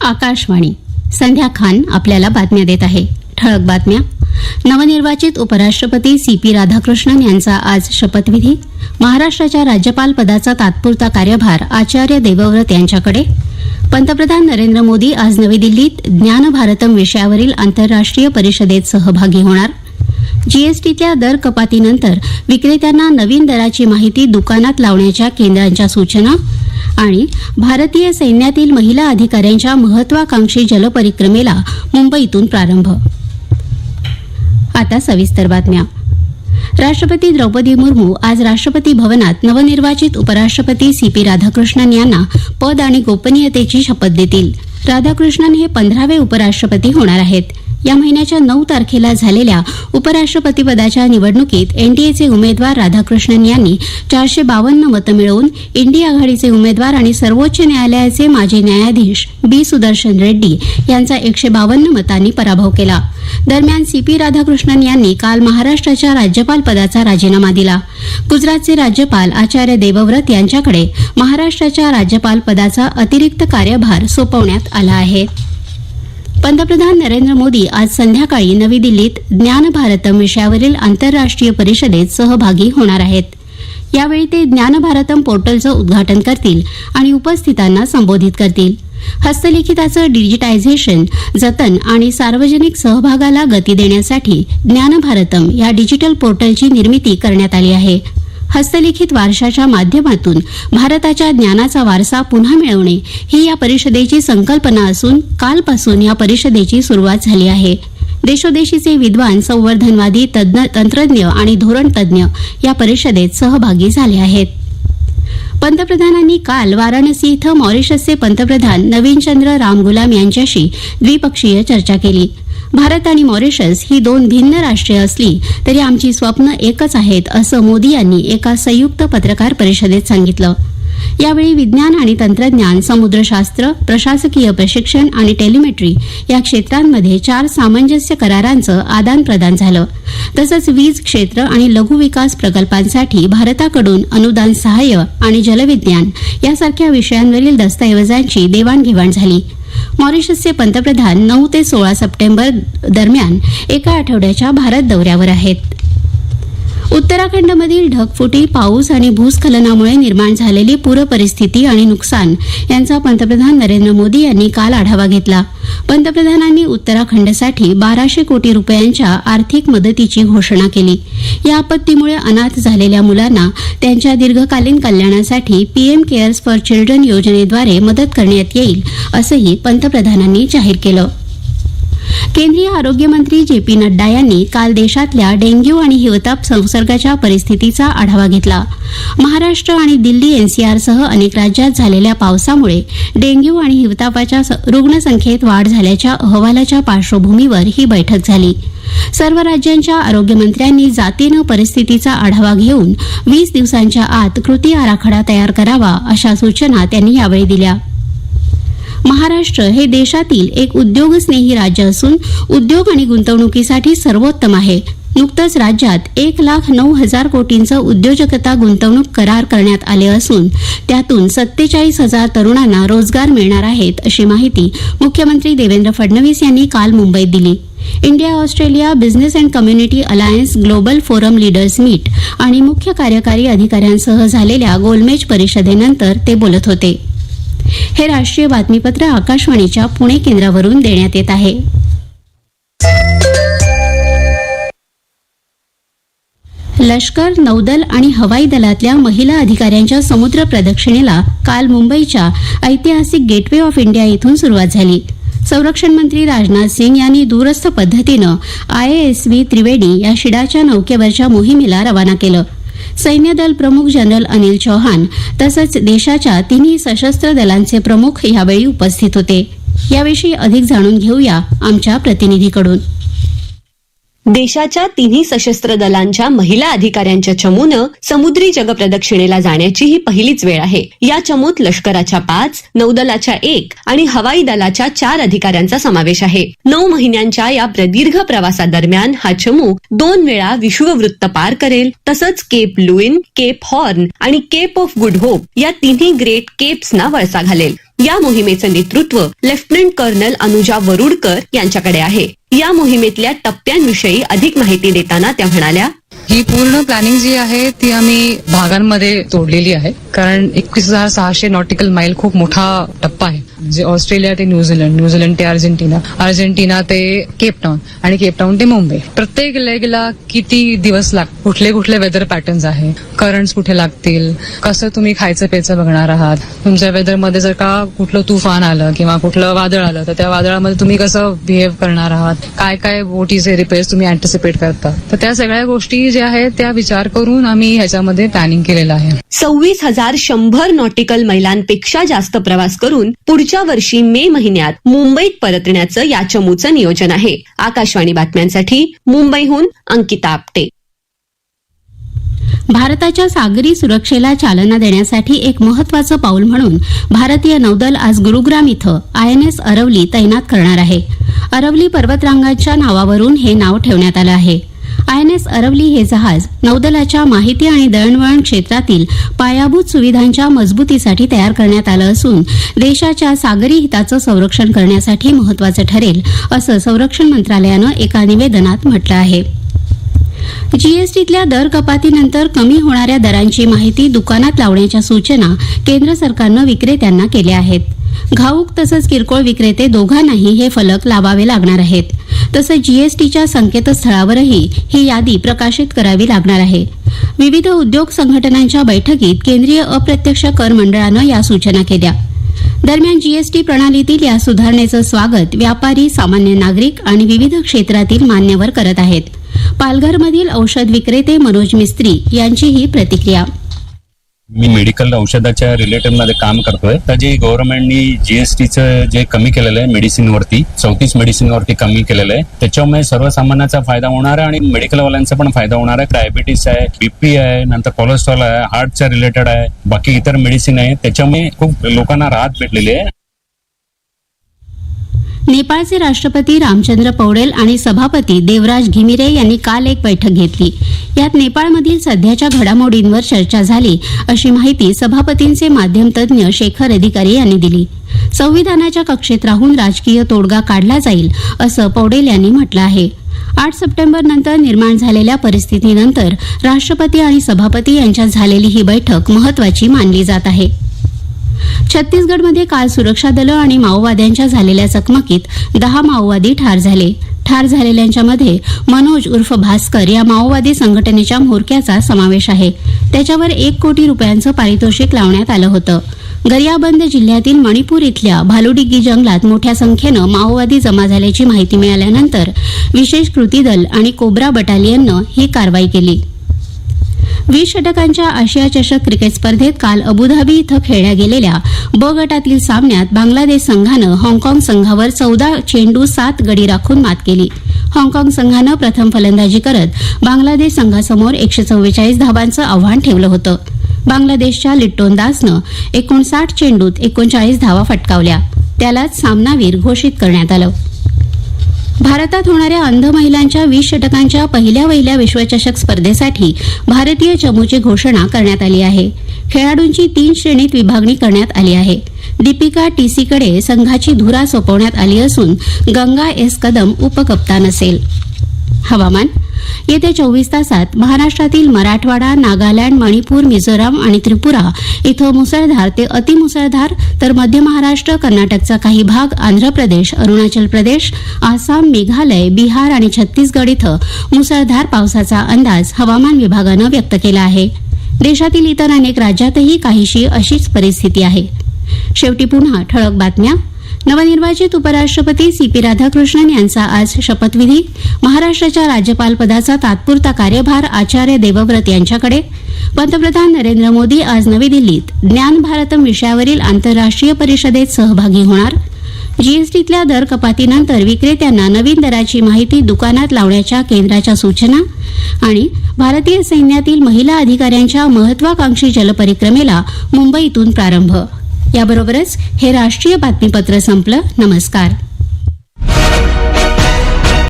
आकाशवाणी. संध्या खान आपल्याला बातम्या देत आहे. ठळक बातम्या. नवनिर्वाचित उपराष्ट्रपती सी पी राधाकृष्णन यांचा आज शपथविधी. महाराष्ट्राच्या राज्यपाल पदाचा तात्पुरता कार्यभार आचार्य देवव्रत यांच्याकडे. पंतप्रधान नरेंद्र मोदी आज नवी दिल्लीत ज्ञान भारतम विषयावरील आंतरराष्ट्रीय परिषदेत सहभागी होणार. जीएसटीतल्या दर कपातीनंतर विक्रेत्यांना नवीन दराची माहिती दुकानात लावण्याच्या केंद्रांच्या सूचना आणि भारतीय सैन्यातील महिला अधिकाऱ्यांच्या महत्वाकांक्षी जलपरिक्रमेला मुंबईतून प्रारंभ. आता सविस्तर बातम्या. राष्ट्रपती द्रौपदी मुर्मू आज राष्ट्रपती भवनात नवनिर्वाचित उपराष्ट्रपती सी पी राधाकृष्णन यांना पद आणि गोपनीयतेची शपथ देतील. राधाकृष्णन हे पंधरावे उपराष्ट्रपती होणार आहेत. या महिन्याच्या नऊ तारखेला झालेल्या उपराष्ट्रपतीपदाच्या निवडणुकीत एनडीएचे उमेदवार राधाकृष्णन यांनी चारशे बावन्न मतं मिळवून इंडिया आघाडीचे उमेदवार आणि सर्वोच्च न्यायालयाचे माजी न्यायाधीश बी सुदर्शन रेड्डी यांचा एकशे बावन्न मतांनी पराभव केला. दरम्यान सी पी राधाकृष्णन यांनी काल महाराष्ट्राच्या राज्यपाल पदाचा राजीनामा दिला. गुजरातचे राज्यपाल आचार्य देवव्रत यांच्याकडे महाराष्ट्राच्या राज्यपाल पदाचा अतिरिक्त कार्यभार सोपवण्यात आला आहे. पंतप्रधान नरेंद्र मोदी आज संध्याकाळी नवी दिल्लीत ज्ञान भारतम विषयावरील आंतरराष्ट्रीय परिषदेत सहभागी होणार आहेत. यावेळी ते ज्ञान भारतम पोर्टलचं उद्घाटन करतील आणि उपस्थितांना संबोधित करतील. हस्तलिखिताचं डिजिटायझेशन जतन आणि सार्वजनिक सहभागाला गती देण्यासाठी ज्ञान भारतम या डिजिटल पोर्टलची निर्मिती करण्यात आली आहे. हस्तलिखित वारशाच्या माध्यमातून भारताच्या ज्ञानाचा वारसा पुन्हा मिळवणे ही या परिषदेची संकल्पना असून कालपासून या परिषदेची सुरुवात झाली आहे. देशोदेशीचे विद्वान संवर्धनवादी तज्ञ तंत्रज्ञ आणि धोरणतज्ञ या परिषदेत सहभागी झाले आहेत. पंतप्रधानांनी काल वाराणसी इथं मॉरिशसचे पंतप्रधान नवीनचंद्र रामगुलाम यांच्याशी द्विपक्षीय चर्चा केली. भारत आणि मॉरिशस ही दोन भिन्न राष्ट्रे असली तरी आमची स्वप्न एकच आहेत असं मोदी यांनी एका संयुक्त पत्रकार परिषदेत सांगितलं. यावेळी विज्ञान आणि तंत्रज्ञान समुद्रशास्त्र प्रशासकीय प्रशिक्षण आणि टेलिमेट्री या क्षेत्रांमध्ये चार सामंजस्य करारांचं आदान प्रदान झालं. तसंच वीज क्षेत्र आणि लघु विकास प्रकल्पांसाठी भारताकडून अनुदान सहाय्य आणि जलविज्ञान यासारख्या विषयांवरील दस्तऐवजांची देवाणघेवाण झाली. मॉरिशसचे पंतप्रधान नऊ ते सोळा सप्टेंबर दरम्यान एका आठवड्याच्या भारत दौऱ्यावर आहेत. उत्तराखंडमधील ढगफुटी पाऊस आणि भूस्खलनामुळे निर्माण झालेली पूरपरिस्थिती आणि नुकसान यांचा पंतप्रधान नरेंद्र मोदी यांनी काल आढावा घेतला. पंतप्रधानांनी उत्तराखंडसाठी बाराशे कोटी रुपयांच्या आर्थिक मदतीची घोषणा केली. या आपत्तीमुळे अनाथ झालेल्या मुलांना त्यांच्या दीर्घकालीन कल्याणासाठी पीएम केअर्स फॉर चिल्ड्रन योजनेद्वारे मदत करण्यात येईल असंही पंतप्रधानांनी जाहीर केलं. केंद्रीय आरोग्य मंत्री जे पी नड्डा यांनी काल देशातल्या डेंग्यू आणि हिवताप संसर्गाच्या परिस्थितीचा आढावा घेतला. महाराष्ट्र आणि दिल्ली एनसीआरसह अनेक राज्यात झालेल्या पावसामुळे डेंग्यू आणि हिवतापाच्या स- रुग्णसंख्येत वाढ झाल्याच्या अहवालाच्या पार्श्वभूमीवर ही बैठक झाली. सर्व राज्यांच्या आरोग्यमंत्र्यांनी जातीनं परिस्थितीचा आढावा घेऊन वीस दिवसांच्या आत कृती आराखडा तयार करावा अशा सूचना त्यांनी यावेळी दिल्या. महाराष्ट्र हे देशातील एक उद्योगस्नेही राज्य असून उद्योग आणि गुंतवणुकीसाठी सर्वोत्तम आहे. नुकतंच राज्यात एक लाख नऊ हजार कोटींचं उद्योजकता गुंतवणूक करार करण्यात आले असून त्यातून सत्तेचाळीस हजार तरुणांना रोजगार मिळणार आहेत अशी माहिती मुख्यमंत्री देवेंद्र फडणवीस यांनी काल मुंबईत दिली. India Australia Business and Community Alliance Global Forum leaders meet आणि मुख्य कार्यकारी अधिकाऱ्यांसह झालेल्या गोलमेज परिषदेनंतर ते बोलत होते. हे राष्ट्रीय बातमीपत्र आकाशवाणीच्या पुणे केंद्रावरून देण्यात येत आहे. लष्कर नौदल आणि हवाई दलातल्या महिला अधिकाऱ्यांच्या समुद्र प्रदक्षिणेला काल मुंबईच्या ऐतिहासिक गेटवे ऑफ इंडिया इथून सुरुवात झाली. संरक्षण मंत्री राजनाथ सिंग यांनी दूरस्थ पद्धतीनं आय एस व्ही त्रिवेणी या शिडाच्या नौकेवरच्या मोहिमेला रवाना केलं. सैन्यदल प्रमुख जनरल अनिल चौहान तसंच देशाच्या तिन्ही सशस्त्र दलांचे प्रमुख यावेळी उपस्थित होते. याविषयी अधिक जाणून घेऊया आमच्या प्रतिनिधीकडून. देशाच्या तिन्ही सशस्त्र दलांच्या महिला अधिकाऱ्यांच्या चमूनं समुद्री जगप्रदक्षिणेला जाण्याची ही पहिलीच वेळ आहे. या चमूत लष्कराच्या पाच नौदलाच्या एक आणि हवाई दलाच्या चार अधिकाऱ्यांचा समावेश आहे. नऊ महिन्यांच्या या प्रदीर्घ प्रवासादरम्यान हा चमू दोन वेळा विश्ववृत्त पार करेल. तसंच केप लुईन केप हॉर्न आणि केप ऑफ गुड होप या तिन्ही ग्रेट केप्सना वळसा घालेल. या मोहिमेचं नेतृत्व लेफ्टनंट कर्नल अनुजा वरुडकर यांच्याकडे आहे. या मोहिमेतल्या टप्प्यांविषयी अधिक माहिती देताना त्या म्हणाल्या ही पूर्ण प्लॅनिंग जी आहे ती आम्ही भागांमध्ये तोडलेली आहे. कारण एकवीस हजार सहाशे नॉटिकल माईल खूप मोठा टप्पा आहे. म्हणजे ऑस्ट्रेलिया ते न्यूझीलंड न्यूझीलंड ते अर्जेंटिना अर्जेंटिना ते केपटाऊन आणि केपटाऊन ते मुंबई. प्रत्येक लेगला किती दिवस लाग कुठले कुठले वेदर पॅटर्न्स आहे? करंट्स कुठे लागतील? कसं तुम्ही खायचं प्यायचं बघणार आहात? तुमच्या वेदरमध्ये जर का कुठलं तुफान आलं किंवा कुठलं वादळ आलं तर त्या वादळामध्ये तुम्ही कसं बिहेव करणार आहात? काय काय बोटीचे रिपेअर्स तुम्ही अँटिसिपेट करता? तर त्या सगळ्या गोष्टी ज्या आहेत त्या विचार करून आम्ही ह्याच्यामध्ये प्लॅनिंग केलेलं आहे. सव्वीस हजार शंभर नॉटिकल मैलांपेक्षा जास्त प्रवास करून पुढच्या वर्षी मे महिन्यात मुंबईत परतण्याचं या चमूचं नियोजन आहे. आकाशवाणी बातम्यांसाठी मुंबईहून अंकिता आपटे. भारताच्या सागरी सुरक्षेला चालना देण्यासाठी एक महत्वाचं पाऊल म्हणून भारतीय नौदल आज गुरुग्राम इथं आयएनएस अरवली तैनात करणार आहे. अरवली पर्वतरांगाच्या नावावरून हे नाव ठेवण्यात आलं आहे. आय एन एस अरवली हे जहाज नौदलाच्या माहिती आणि दळणवळण क्षेत्रातील पायाभूत सुविधांच्या मजबूतीसाठी तयार करण्यात आलं असून देशाच्या सागरी हिताचं संरक्षण करण्यासाठी महत्वाचं ठरेल असं संरक्षण मंत्रालयानं एका निवेदनात म्हटलं आहे. जीएसटीतल्या दर कपातीनंतर कमी होणाऱ्या दरांची माहिती दुकानात लावण्याच्या सूचना केंद्र सरकारनं विक्रेत्यांना केल्या आहेत. घाऊक तसंच किरकोळ विक्रेते दोघांनाही हे फलक लावावे लागणार आहेत. तसंच जीएसटीच्या संकेतस्थळावरही ही यादी प्रकाशित करावी लागणार आहे. विविध उद्योग संघटनांच्या बैठकीत केंद्रीय अप्रत्यक्ष कर मंडळानं या सूचना केल्या. दरम्यान जीएसटी प्रणालीतील या सुधारणेचं स्वागत व्यापारी सामान्य नागरिक आणि विविध क्षेत्रातील मान्यवर करत आहेत. पालघरमधील औषध विक्रेते मनोज मिस्त्री यांची ही प्रतिक्रिया मी मेडिकल औषधाच्या रिलेटेडमध्ये काम करतोय. तर जे गव्हर्नमेंटनी जीएसटीचं जे कमी केलेलं आहे मेडिसिन वरती चौतीस मेडिसिन वरती कमी केलेलं आहे त्याच्यामुळे सर्वसामान्याचा फायदा होणार आहे आणि मेडिकल वाल्यांचा पण फायदा होणार आहे. डायबिटीस आहे बीपी आहे नंतर कोलेस्ट्रॉल आहे हार्टच्या रिलेटेड आहे बाकी इतर मेडिसिन आहे. त्याच्यामुळे खूप लोकांना राहत भेटलेली आहे. नेपाळचे राष्ट्रपती रामचंद्र पौडेल आणि सभापती देवराज घिमिरे यांनी काल एक बैठक घेतली. यात नेपाळमधील सध्याच्या घडामोडींवर चर्चा झाली अशी माहिती सभापतींचे माध्यमतज्ज्ञ शेखर अधिकारी यांनी दिली. संविधानाच्या कक्षेत राहून राजकीय तोडगा काढला जाईल असं पौडेल यांनी म्हटलं आहे. आठ सप्टेंबर नंतर निर्माण झालेल्या परिस्थितीनंतर राष्ट्रपती आणि सभापती यांच्यात झालेली ही बैठक महत्वाची मानली जात आहे. छत्तीसगडमध्ये काल सुरक्षा दलं आणि माओवाद्यांच्या झालेल्या चकमकीत दहा माओवादी ठार झाले. ठार झालेल्यांच्यामध्ये मनोज उर्फ भास्कर या माओवादी संघटनेच्या म्होरक्याचा समावेश आहे. त्याच्यावर एक कोटी रुपयांचं पारितोषिक लावण्यात आलं होतं. गरियाबंद जिल्ह्यातील मणिपूर इथल्या भालुडिग्गी जंगलात मोठ्या संख्येनं माओवादी जमा झाल्याची माहिती मिळाल्यानंतर विशेष कृती दल आणि कोब्रा बटालियननं ही कारवाई केली. वीस षटकांच्या आशिया चषक क्रिकेट स्पर्धेत काल अबुधाबी इथं खेळल्या गेलेल्या ब गटातील सामन्यात बांगलादेश संघानं हाँगकाँग संघावर चौदा चेंडू सात गडी राखून मात केली. हाँगकाँग संघानं प्रथम फलंदाजी करत बांगलादेश संघासमोर एकशे चव्वेचाळीस धावांचं आव्हान ठेवलं होतं. बांगलादेशच्या लिट्टोन दासनं एकोणसाठ चेंडूत एकोणचाळीस धावा फटकावल्या. त्यालाच सामनावीर घोषित करण्यात आलं. भारतात होणाऱ्या अंध महिलांच्या वीस षटकांच्या पहिल्या वहिल्या विश्वचषक स्पर्धेसाठी भारतीय चमूची घोषणा करण्यात आली आहे. खेळाडूंची तीन श्रेणीत विभागणी करण्यात आली आहे. दीपिका टीसीकडे संघाची धुरा सोपवण्यात आली असून गंगा एस कदम उपकप्तान असेल. हवामान येत्या चोवीस तासात महाराष्ट्रातील मराठवाडा नागालँड मणिपूर मिझोराम आणि त्रिपुरा इथं मुसळधार ते अतिमुसळधार तर मध्य महाराष्ट्र कर्नाटकचा काही भाग आंध्र प्रदेश अरुणाचल प्रदेश आसाम मेघालय बिहार आणि छत्तीसगड इथं मुसळधार पावसाचा अंदाज हवामान विभागानं व्यक्त केला आहे. देशातील इतर अनेक राज्यातही काहीशी अशीच परिस्थिती आहे. शेवटी पुन्हा ठळक बातम्या. नवनिर्वाचित उपराष्ट्रपती सी पी राधाकृष्णन यांचा आज शपथविधी. महाराष्ट्राच्या राज्यपालपदाचा तात्पुरता कार्यभार आचार्य देवव्रत यांच्याकडे. पंतप्रधान नरेंद्र मोदी आज नवी दिल्लीत ज्ञान भारतम विषयावरील आंतरराष्ट्रीय परिषदेत सहभागी होणार. जीएसटीतल्या दर कपातीनंतर विक्रेत्यांना नवीन दराची माहिती दुकानात लावण्याच्या केंद्राच्या सूचना आणि भारतीय सैन्यातील महिला अधिकाऱ्यांच्या महत्वाकांक्षी जलपरिक्रमेला मुंबईतून प्रारंभ. याबरोबरच हे राष्ट्रीय बातमीपत्र संपलं. नमस्कार.